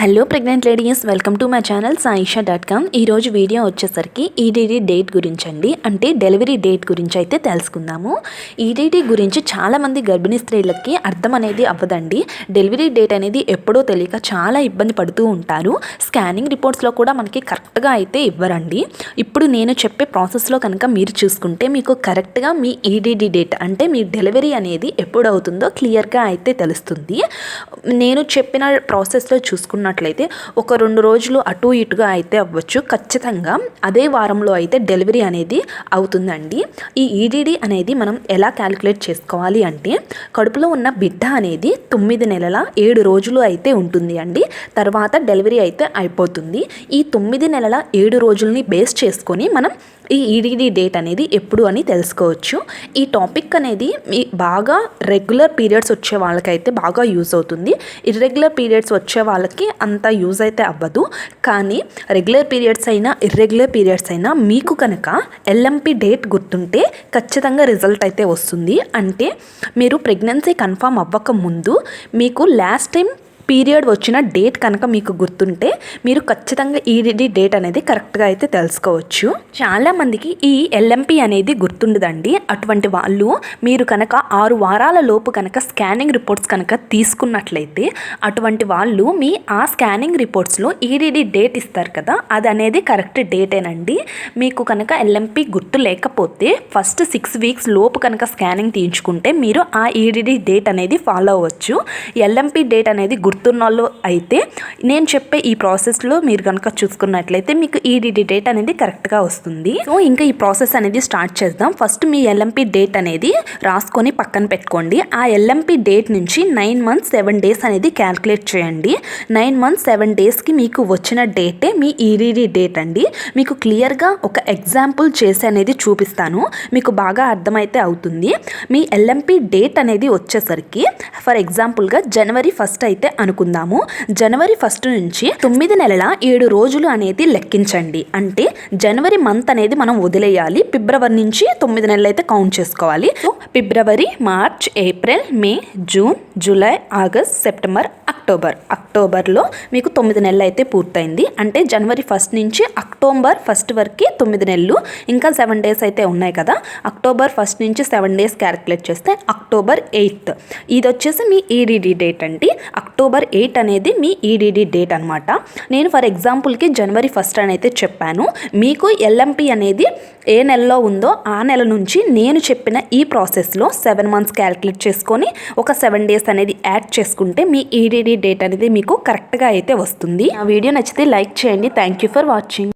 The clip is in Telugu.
Hello pregnant ladies welcome to my channel Saisha dot com ఈరోజు వీడియో వచ్చేసరికి ఈడీడీ డేట్ గురించి అండి అంటే డెలివరీ డేట్ గురించి అయితే తెలుసుకుందాము ఈడీడీ గురించి చాలామంది గర్భిణీ స్త్రీలకి అర్థం అనేది అవ్వదండి. డెలివరీ డేట్ అనేది ఎప్పుడో తెలియక చాలా ఇబ్బంది పడుతూ ఉంటారు. స్కానింగ్ రిపోర్ట్స్లో కూడా మనకి కరెక్ట్గా అయితే ఇవ్వరండి. ఇప్పుడు నేను చెప్పే ప్రాసెస్లో కనుక మీరు చూసుకుంటే మీకు కరెక్ట్గా మీ ఈడీడీ డేట్ అంటే మీ డెలివరీ అనేది ఎప్పుడు అవుతుందో క్లియర్గా అయితే తెలుస్తుంది. నేను చెప్పిన ప్రాసెస్లో తీసుకున్నట్లయితే ఒక రెండు రోజులు అటు ఇటుగా అయితే అవ్వచ్చు. ఖచ్చితంగా అదే వారంలో అయితే డెలివరీ అనేది అవుతుందండి. ఈ ఈడీడీ అనేది మనం ఎలా క్యాలిక్యులేట్ చేసుకోవాలి అంటే కడుపులో ఉన్న బిడ్డ అనేది తొమ్మిది నెలల ఏడు రోజులు అయితే ఉంటుంది అండి. తర్వాత డెలివరీ అయితే అయిపోతుంది. ఈ తొమ్మిది నెలల ఏడు రోజుల్ని బేస్ చేసుకొని మనం ఈ ఈడీడీ డేట్ అనేది ఎప్పుడు అని తెలుసుకోవచ్చు. ఈ టాపిక్ అనేది మీ బాగా రెగ్యులర్ పీరియడ్స్ వచ్చే వాళ్ళకైతే బాగా యూజ్ అవుతుంది. ఇర్రెగ్యులర్ పీరియడ్స్ వచ్చే వాళ్ళకి అంత యూజ్ అయితే అవ్వదు. కానీ రెగ్యులర్ పీరియడ్స్ అయినా ఇర్రెగ్యులర్ పీరియడ్స్ అయినా మీకు కనుక ఎల్ఎంపి డేట్ గుర్తుంటే ఖచ్చితంగా రిజల్ట్ అయితే వస్తుంది. అంటే మీరు ప్రెగ్నెన్సీ కన్ఫర్మ్ అవ్వక ముందు మీకు లాస్ట్ టైం పీరియడ్ వచ్చిన డేట్ కనుక మీకు గుర్తుంటే మీరు ఖచ్చితంగా ఈడీడీ డేట్ అనేది కరెక్ట్గా అయితే తెలుసుకోవచ్చు. చాలామందికి ఈ ఎల్ఎంపి అనేది గుర్తుండదండి. అటువంటి వాళ్ళు మీరు కనుక ఆరు వారాల లోపు కనుక స్కానింగ్ రిపోర్ట్స్ కనుక తీసుకున్నట్లయితే అటువంటి వాళ్ళు మీ ఆ స్కానింగ్ రిపోర్ట్స్లో ఈడీడీ డేట్ ఇస్తారు కదా అది అనేది కరెక్ట్ డేటేనండి. మీకు కనుక ఎల్ఎంపి గుర్తు లేకపోతే ఫస్ట్ సిక్స్ వీక్స్ లోపు కనుక స్కానింగ్ తీయించుకుంటే మీరు ఆ ఈడీడీ డేట్ అనేది ఫాలో అవ్వచ్చు. ఎల్ఎంపి డేట్ అనేది గుర్తు వాళ్ళు అయితే నేను చెప్పే ఈ ప్రాసెస్లో మీరు కనుక చూసుకున్నట్లయితే మీకు ఈడీడీ డేట్ అనేది కరెక్ట్గా వస్తుంది. సో ఇంకా ఈ ప్రాసెస్ అనేది స్టార్ట్ చేద్దాం. ఫస్ట్ మీ ఎల్ఎంపి డేట్ అనేది రాసుకొని పక్కన పెట్టుకోండి. ఆ ఎల్ఎంపి డేట్ నుంచి నైన్ మంత్స్ సెవెన్ డేస్ అనేది క్యాల్కులేట్ చేయండి. నైన్ మంత్స్ సెవెన్ డేస్కి మీకు వచ్చిన డేటే మీ ఈడీడీ డేట్ అండి. మీకు క్లియర్గా ఒక ఎగ్జాంపుల్ చేసి అనేది చూపిస్తాను. మీకు బాగా అర్థమైతే అవుతుంది. మీ ఎల్ఎంపి డేట్ అనేది వచ్చేసరికి ఫర్ ఎగ్జాంపుల్గా జనవరి ఫస్ట్ అయితే అనుకుందాము. జనవరి ఫస్ట్ నుంచి తొమ్మిది నెలల ఏడు రోజులు అనేది లెక్కించండి. అంటే జనవరి మంత్ అనేది మనం వదిలేయాలి. ఫిబ్రవరి నుంచి తొమ్మిది నెలలు అయితే కౌంట్ చేసుకోవాలి. So February March April May June July August September October. అక్టోబర్లో మీకు తొమ్మిది నెలలు అయితే పూర్తయింది. అంటే జనవరి ఫస్ట్ నుంచి అక్టోబర్ ఫస్ట్ వరకు తొమ్మిది నెలలు ఇంకా సెవెన్ డేస్ అయితే ఉన్నాయి కదా. అక్టోబర్ ఫస్ట్ నుంచి సెవెన్ డేస్ క్యాలిక్యులేట్ చేస్తే అక్టోబర్ ఎయిత్. ఇది వచ్చేసి మీ ఈడీడీ డేట్ అండి. అక్టోబర్ ఎయిట్ అనేది మీ ఈడీడీ డేట్ అనమాట నేను ఫర్ ఎగ్జాంపుల్కి జనవరి ఫస్ట్ అని అయితే చెప్పాను. మీకు ఎల్ఎంపి అనేది ఏ నెలలో ఉందో ఆ నెల నుంచి నేను చెప్పిన ఈ ప్రాసెస్లో సెవెన్ మంత్స్ క్యాలిక్యులేట్ చేసుకొని ఒక సెవెన్ డేస్ అనేది యాడ్ చేసుకుంటే మీ ఈడీడీ డేట్ అనేది మీకు కరెక్ట్గా అయితే వస్తుంది. ఆ వీడియో నచ్చితే లైక్ చేయండి. Thank you for watching